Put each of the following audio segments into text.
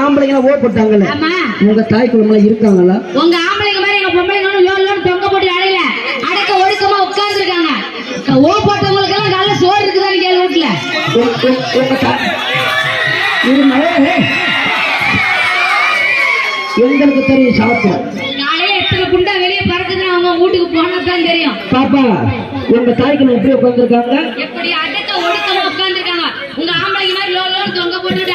ஆம்பளைங்க ஓ போட்டாங்கல்ல? ஆமா. உங்க தாய் குழம்புல இருக்காங்களா? உங்க ஆம்பளைங்க மாதிரி எங்க பொம்பளைங்களும் லோன் லோன் தொங்க போட்டு அடையில அடக்க ஒடுக்கமா உட்கார்ந்து இருக்காங்க ஓ போட்டவங்களுக்கு எல்லாம் காலைல சோறு இருக்குதான்னு கேள்வி வீட்டுல. எங்களுக்கு தெரியும் சாப்பிடும் காலையில எத்தனை குண்டா வெளியே பறக்குதுன்னு அவங்க வீட்டுக்கு போனா தான் தெரியும். பாப்பா உங்க தாய்க்கு எப்படி உட்காந்துருக்காங்க எப்படி அடக்க ஒடுக்கமா உட்கார்ந்து இருக்காங்க உங்க ஆம்பளைங்க மாதிரி லோன் லோன் தொங்க போட்டுட்டு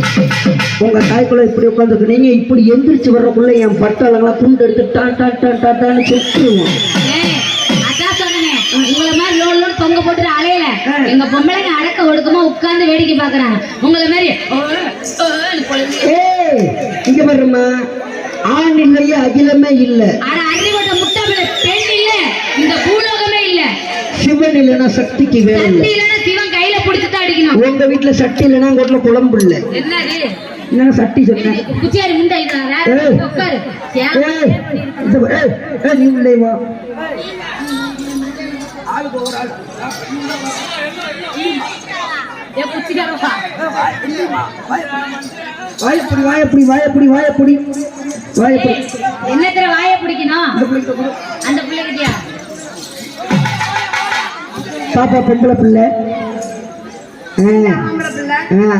அட- எங்க அடக்க ஒடுக்கிட்ட உங்க தாய்க்குள்ள இப்படி உட்காந்துருக்கு நீங்க இப்படி எந்திரிச்சு வர்றக்குள்ள என் பட்டாளங்களா துண்டு எடுத்து டான் டான் டான் டான் டான்னு சொன்னேனே, உங்களை மாதிரி லோன் லோன் தொங்க போட்டுட்டு அலையல. எங்க பொம்பளைங்க அடக்க ஒடுக்கமா உட்கார்ந்து வேடிக்கை பாக்குறாங்க உங்களை மாதிரி இங்க பாருமா ஆண் இல்லையே அகிலமே இல்ல. அட அறிவட்ட முட்டாமல பெண் இல்ல. இந்த பூலோகமே இல்ல. சிவன் இல்லைன்னா சக்திக்கு வேலை சக்தி இல்லை சிவன் கையில புடிச்சுட்டு அடிக்கணும். உங்க வீட்டுல சட்டி இல்லைன்னா உங்க வீட்டுல குழம்பு இல்லை. என்னது? என்னங்க சட்டி சொன்னேன் குச்சியாரி முண்டை. உட்காரு? ஏய் நீ உள்ளே வா. வாயப்படி வாயப்படி வாயப்படி வாயப்படி. வாயப்படி. என்னத்துல வாயை பிடிக்கணும். அந்த பிள்ளைகிட்டயா? பாப்பா பொம்பளை பிள்ளை.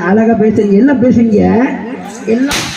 அழகா பேசுறீங்க. எல்லாம் பேசுறீங்க? 行了。